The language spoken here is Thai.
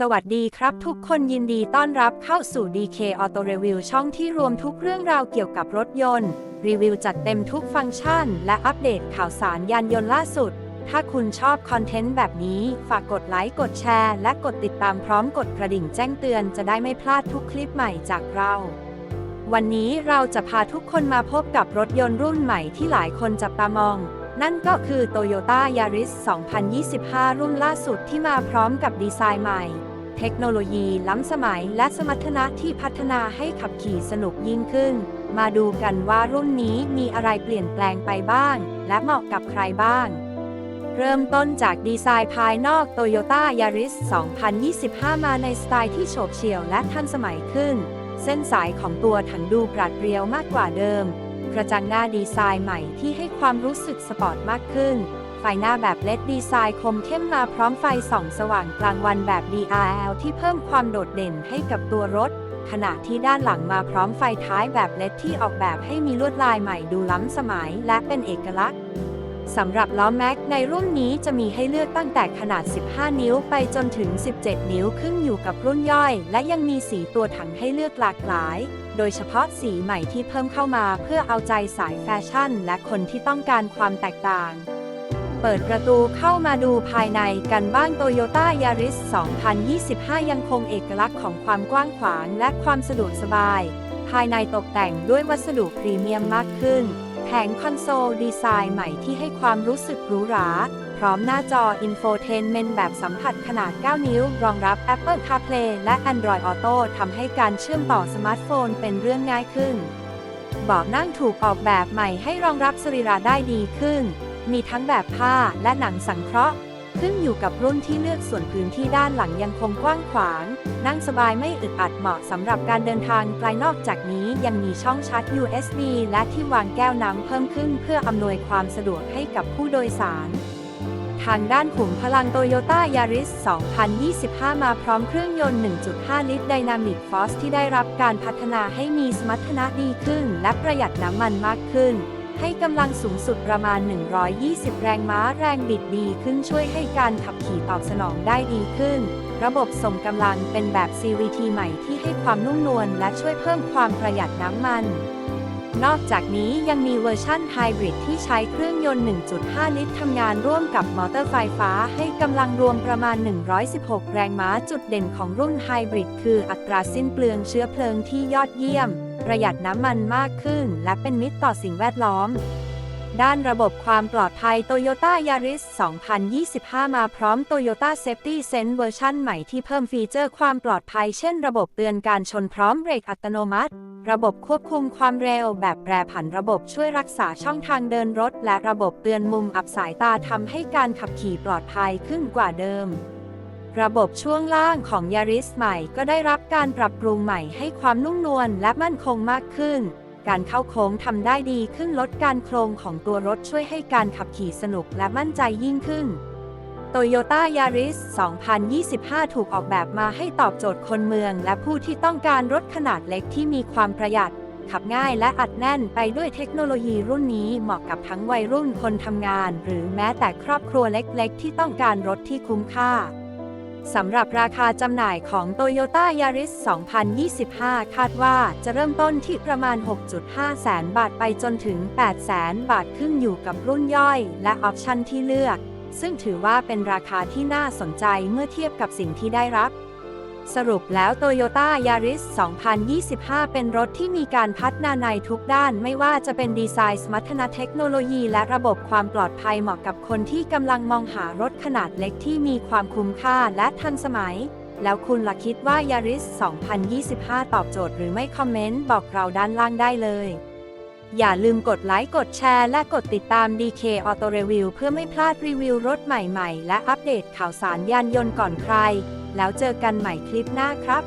สวัสดีครับทุกคนยินดีต้อนรับเข้าสู่ DK Auto Review ช่องที่รวมทุกเรื่องราวเกี่ยวกับรถยนต์ รีวิวจัดเต็มทุกฟังก์ชัน และอัปเดตข่าวสารยานยนต์ล่าสุด ถ้าคุณชอบคอนเทนต์แบบนี้ ฝากกดไลค์กดแชร์ และกดติดตามพร้อมกดกระดิ่งแจ้งเตือนจะได้ไม่พลาดทุกคลิปใหม่จากเรา วันนี้เราจะพาทุกคนมาพบกับรถยนต์รุ่นใหม่ที่หลายคนจับตามอง นั่นก็คือ Toyota Yaris 2025 รุ่นล่าสุดที่มาพร้อมกับดีไซน์ใหม่ เทคโนโลยีล้ำสมัยและสมรรถนะที่พัฒนาให้ขับขี่สนุกยิ่งขึ้น มาดูกันว่ารุ่นนี้มีอะไรเปลี่ยนแปลงไปบ้าง และเหมาะกับใครบ้าง เริ่มต้นจากดีไซน์ภายนอก Toyota Yaris 2025 มาในสไตล์ที่โฉบเฉี่ยวและทันสมัยขึ้น เส้นสายของตัวถังดูปราดเปรียวมากกว่าเดิม กระจังหน้าดีไซน์ใหม่ที่ให้ความรู้สึกสปอร์ตมากขึ้น ไฟหน้าแบบเลดดีไซน์คมเข้มมาพร้อมไฟส่องสว่างกลางวันแบบ DRL ที่เพิ่มความโดดเด่นให้กับตัวรถ ขณะที่ด้านหลังมาพร้อมไฟท้ายแบบเลดที่ออกแบบให้มีลวดลายใหม่ดูล้ำสมัยและเป็นเอกลักษณ์ สำหรับล้อแม็กในรุ่นนี้จะมีให้เลือกตั้งแต่ขนาด 15 นิ้วไปจนถึง 17 นิ้วขึ้นอยู่กับรุ่นย่อย และยังมีสีตัวถังให้เลือกหลากหลาย โดยเฉพาะสีใหม่ที่เพิ่มเข้ามาเพื่อเอาใจสายแฟชั่น และคนที่ต้องการความแตกต่าง เปิดประตูเข้ามาดูภายในกันบ้าง Toyota Yaris 2025 ยังคงเอกลักษณ์ของความกว้างขวางและความสะดวกสบาย ภายในตกแต่งด้วยวัสดุพรีเมียมมากขึ้น แผงคอนโซลดีไซน์ใหม่ที่ให้ความรู้สึกหรูหรา พร้อมหน้าจออินโฟเทนเมนต์แบบสัมผัสขนาด 9 นิ้ว รองรับ Apple CarPlay และ Android Auto ทำให้การเชื่อมต่อสมาร์ทโฟนเป็นเรื่องง่ายขึ้นเบาะนั่งถูกออกแบบใหม่ให้รองรับสรีระได้ดีขึ้น มีทั้งแบบผ้าและหนังสังเคราะห์ ขึ้นอยู่กับรุ่นที่เลือกส่วนพื้นที่ด้านหลังยังคงกว้างขวาง นั่งสบายไม่อึดอัดเหมาะสำหรับการเดินทางไกลนอกจากนี้ยังมีช่องชาร์จ USB และที่วางแก้วน้ำเพิ่มขึ้นเพื่ออำนวยความสะดวกให้กับผู้โดยสาร ทางด้านขุมพลัง Toyota Yaris 2025 มาพร้อมเครื่องยนต์ 1.5 ลิตร Dynamic Force ที่ได้รับการพัฒนาให้มีสมรรถนะดีขึ้น และประหยัดน้ำมันมากขึ้น ให้กำลังสูงสุดประมาณ 120 แรงม้าแรงบิดดีขึ้นช่วยให้การขับขี่ตอบสนองได้ดีขึ้น ระบบส่งกำลังเป็นแบบ CVT ใหม่ที่ให้ความนุ่มนวลและช่วยเพิ่มความประหยัดน้ำมัน นอกจากนี้ยังมีเวอร์ชั่นไฮบริดที่ใช้เครื่องยนต์ 1.5 ลิตรทำงานร่วมกับมอเตอร์ไฟฟ้าให้กำลังรวมประมาณ 116 แรงม้าจุดเด่นของรุ่นไฮบริดคืออัตราสิ้นเปลืองเชื้อเพลิงที่ยอดเยี่ยม ประหยัดน้ำมันมากขึ้น และเป็นมิตรต่อสิ่งแวดล้อมด้านระบบความปลอดภัย Toyota Yaris 2025 มาพร้อม Toyota Safety Sense เวอร์ชันใหม่ที่เพิ่มฟีเจอร์ความปลอดภัย เช่นระบบเตือนการชนพร้อมเบรกอัตโนมัติ ระบบควบคุมความเร็วแบบแปรผันระบบช่วยรักษาช่องทางเดินรถ และระบบเตือนมุมอับสายตาทำให้การขับขี่ปลอดภัยขึ้นกว่าเดิม ระบบช่วงล่างของ Yaris ใหม่ก็ได้รับการปรับปรุงใหม่ให้ความนุ่มนวลและมั่นคงมากขึ้น การเข้าโค้งทำได้ดีขึ้นลดการโครงของตัวรถช่วยให้การขับขี่สนุกและมั่นใจยิ่งขึ้น Toyota Yaris 2025 ถูกออกแบบมาให้ตอบโจทย์คนเมือง และผู้ที่ต้องการรถขนาดเล็กที่มีความประหยัด ขับง่ายและอัดแน่นไปด้วยเทคโนโลยีรุ่นนี้เหมาะกับทั้งวัยรุ่นคนทำงาน หรือแม้แต่ครอบครัวเล็กๆ ที่ต้องการรถที่คุ้มค่า สำหรับราคาจำหน่ายของ Toyota Yaris 2025 คาดว่าจะเริ่มต้นที่ประมาณ 6.5 แสนบาทไปจนถึง 8 แสนบาทขึ้นอยู่กับรุ่นย่อย และออปชันที่เลือก ซึ่งถือว่าเป็นราคาที่น่าสนใจเมื่อเทียบกับสิ่งที่ได้รับ สรุปแล้ว Toyota Yaris 2025 เป็นรถที่มีการพัฒนาในทุกด้านไม่ว่าจะเป็นดีไซน์สมรรถนะเทคโนโลยี และระบบความปลอดภัยเหมาะกับคนที่กำลังมองหารถขนาดเล็กที่มีความคุ้มค่าและทันสมัย แล้วคุณล่ะคิดว่า Yaris 2025 ตอบโจทย์หรือไม่คอมเมนต์บอกเราด้านล่างได้เลย อย่าลืมกดไลค์ กดแชร์ และกดติดตาม DK Auto Review เพื่อไม่พลาดรีวิวรถใหม่ๆ และอัปเดตข่าวสารยานยนต์ก่อนใคร แล้วเจอกันใหม่คลิปหน้าครับ